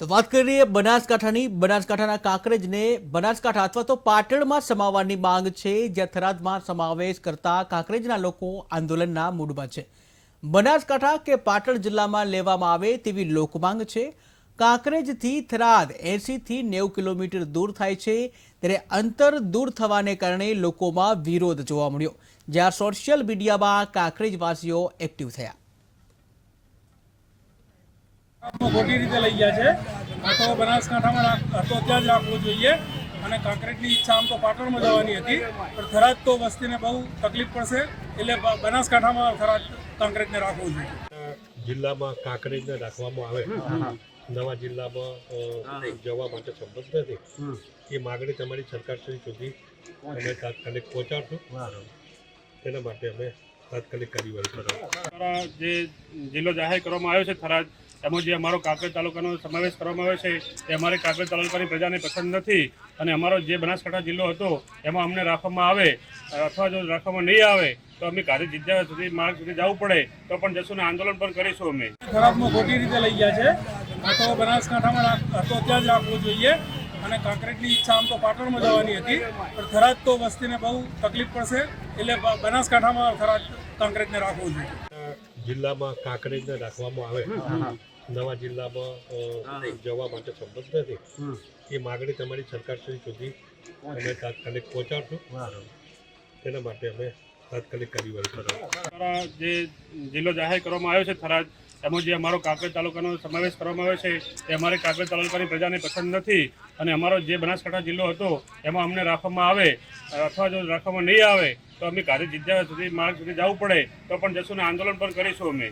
તો વાત કરીએ બનાસકાંઠાની. બનાસકાંઠાના કાંકરેજને બનાસકાંઠા અથવા તો પાટણમાં સમાવવાની માંગ છે, જ્યાં થરાદમાં સમાવેશ કરતા કાંકરેજના લોકો આંદોલનના મૂડમાં છે. બનાસકાંઠા કે પાટણ જિલ્લામાં લેવામાં આવે તેવી લોકમાંગ છે. કાંકરેજથી થરાદ એંસીથી નેવું કિલોમીટર દૂર થાય છે, ત્યારે અંતર દૂર થવાને કારણે લોકોમાં વિરોધ જોવા મળ્યો, જ્યાં સોશિયલ મીડિયામાં કાંકરેજવાસીઓ એક્ટિવ થયા. ખોટી રીતે લઈ ગયા છે. આ તો બનાસકાંઠામાં હતો ત્યાં જ રાખવું જોઈએ. અને કોન્ક્રીટની ઈચ્છા આમ તો પાટણમાં જવાની હતી. પણ થરાદ તો વસ્તીને બહુ તકલીફ પડશે. એટલે બનાસકાંઠામાં થરાદ કોન્ક્રીટને રાખવું જોઈએ. જિલ્લામાં કાંકરેજને રાખવામાં આવે. નવા જિલ્લામાં જવા માટે સંબંધ નથી. એ માગણી તમારી સરકાર સુધી અમે તાત્કાલિક પહોંચાડશું. એના માટે અમે તાત્કાલિક કાર્યવાહી જે જિલ્લો જાહેર કરવામાં આવ્યો છે થરાદ એમાં જે અમારો કાંકરેજ તાલુકાનો સમાવેશ કરવામાં આવ્યો છે તે અમારે કાંકરેજ તાલુકાની પ્રજાને પસંદ નથી. અને અમારો જે બનાસકાંઠા જિલ્લો હતો એમાં અમને રાખવામાં આવે અથવા જો રાખવામાં નહીં આવે તો અમે કાર્ય જીત્યા સુધી માર્ગ સુધી જવું પડે તો પણ જશું ને આંદોલન પણ કરીશું અમે. થરાદમાં ખોટી રીતે લઈ ગયા છે. આ તો બનાસકાંઠામાં રાખ- હતો ત્યાં જ રાખવું જોઈએ. અને કોન્ક્રીટની ઈચ્છા આમ તો પાટણમાં જવાની હતી પણ થરાદ તો વસ્તીને બહુ તકલીફ પડશે એટલે બનાસકાંઠામાં થરાદ કોન્ક્રીટને રાખવું જોઈએ. જિલ્લામાં કાંકરેજને રાખવામાં આવે. નવા જિલ્લામાં જવા માટે સંબંધ નથી. એ માગણી તમારી સરકાર સુધી અમે તાત્કાલિક પહોંચાડશું. તેના માટે અમે તાત્કાલિક કાર્યવાહી કરશું. જે જિલ્લો જાહેર કરવામાં આવ્યો છે થરાદ એમાં જે અમારો કાંકરેજ તાલુકાનો સમાવેશ કરવામાં આવ્યો છે તે અમારે કાંકરેજ તાલુકાની પ્રજાને પસંદ નથી. અને અમારો જે બનાસકાંઠા જિલ્લો હતો, એમાં અમને રાખવામાં આવે, અથવા જો રાખવામાં નહીં આવે, તો અમે કાર્ય જિજ્ઞા સુધી માર્ગ સુધી જવું પડે, તો પણ જશું ને આંદોલન પણ કરીશું અમે.